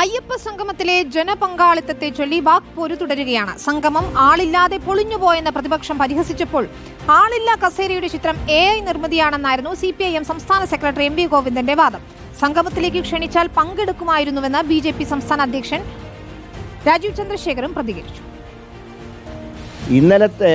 അയ്യപ്പ സംഗമത്തിലെ ജനപങ്കാളിത്തത്തെ ചൊല്ലി വാക് പോരു തുടരുകയാണ് സംഗമം ആളില്ലാതെ പൊളിഞ്ഞുപോയെന്ന പ്രതിപക്ഷം പരിഹസിച്ചപ്പോൾ ആളില്ല കസേരയുടെ ചിത്രം എ ഐ നിർമ്മിതിയാണെന്നായിരുന്നു സി പി ഐ എം സംസ്ഥാന സെക്രട്ടറി എം വി ഗോവിന്ദന്റെ വാദം. സംഗമത്തിലേക്ക് ക്ഷണിച്ചാൽ പങ്കെടുക്കുമായിരുന്നുവെന്ന് ബി ജെ പി സംസ്ഥാന അധ്യക്ഷൻ രാജീവ് ചന്ദ്രശേഖരും പ്രതികരിച്ചു. ഇന്നലത്തെ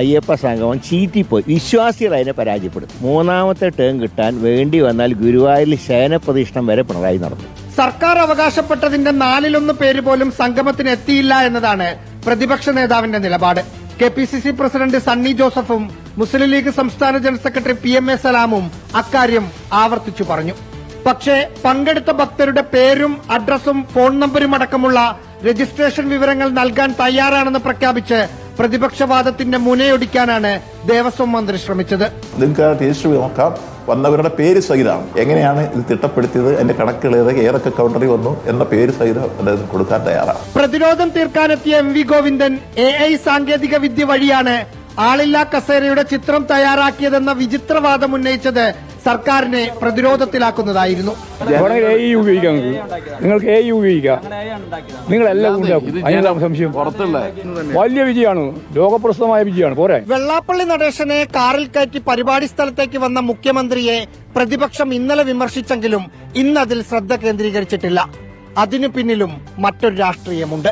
അയ്യപ്പ സംഗമം ചീറ്റിപ്പോയി. വിശ്വാസികൾ അതിനെ പരാജയപ്പെടും മൂന്നാമത്തെ ടേം കിട്ടാൻ വേണ്ടി വന്നാൽ ഗുരുവായൂരിൽ ശയനപ്രതിഷ്ഠം വരെ പിണറായി നടന്നു. സർക്കാർ അവകാശപ്പെട്ടതിന്റെ നാലിലൊന്ന് പേര് പോലും സംഗമത്തിന് എത്തിയില്ല എന്നതാണ് പ്രതിപക്ഷ നേതാവിന്റെ നിലപാട്. K P C C president Sunny ജോസഫും മുസ്ലിം ലീഗ് സംസ്ഥാന general secretary P M A സലാമും അക്കാര്യം ആവർത്തിച്ചു പറഞ്ഞു. പക്ഷേ പങ്കെടുത്ത ഭക്തരുടെ പേരും അഡ്രസ്സും ഫോൺ നമ്പരും അടക്കമുള്ള രജിസ്ട്രേഷൻ വിവരങ്ങൾ നൽകാൻ തയ്യാറാണെന്ന് പ്രഖ്യാപിച്ച് പ്രതിപക്ഷവാദത്തിന്റെ മുനയൊടിക്കാനാണ് ദേവസ്വം മന്ത്രി ശ്രമിച്ചത്. നോക്കാം വന്നവരുടെ പേര് സഹിതം എങ്ങനെയാണ് ഇത് തിട്ടപ്പെടുത്തിയത് അതിന്റെ കണക്കുകൾ ഏതൊക്കെ ഏതൊക്കെ കൗണ്ടറിൽ വന്നു എന്ന പേര് സഹിതം അദ്ദേഹം കൊടുക്കാൻ തയ്യാറാണ്. പ്രതിരോധം തീർക്കാനെത്തിയ M V Govindan A I സാങ്കേതിക വിദ്യ വഴിയാണ് ആളില്ലാ കസേരയുടെ ചിത്രം തയ്യാറാക്കിയതെന്ന വിചിത്രവാദം ഉന്നയിച്ചത് സർക്കാരിനെ പ്രതിരോധത്തിലാക്കുന്നതായിരുന്നു. എ നിങ്ങൾക്ക് നിങ്ങൾക്ക് എ ഇ ഉപയോഗിക്കാം. നിങ്ങളെല്ലാം ഉണ്ടാക്കും. അതിനെന്താണ് സംശയം. വലിയ വിജയമാണ്. ലോകപ്രസിദ്ധമായ വിജയമാണ്. പോരെ. വെള്ളാപ്പള്ളി നടേശനെ കാറിൽ കയറ്റി പരിപാടി സ്ഥലത്തേക്ക് വന്ന മുഖ്യമന്ത്രിയെ പ്രതിപക്ഷം ഇന്നലെ വിമർശിച്ചെങ്കിലും ഇന്നതിൽ ശ്രദ്ധ കേന്ദ്രീകരിച്ചിട്ടില്ല. അതിനു പിന്നിലും മറ്റൊരു രാഷ്ട്രീയമുണ്ട്.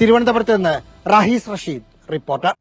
തിരുവനന്തപുരത്ത് നിന്ന് റഹീസ് റഷീദ് റിപ്പോർട്ടർ.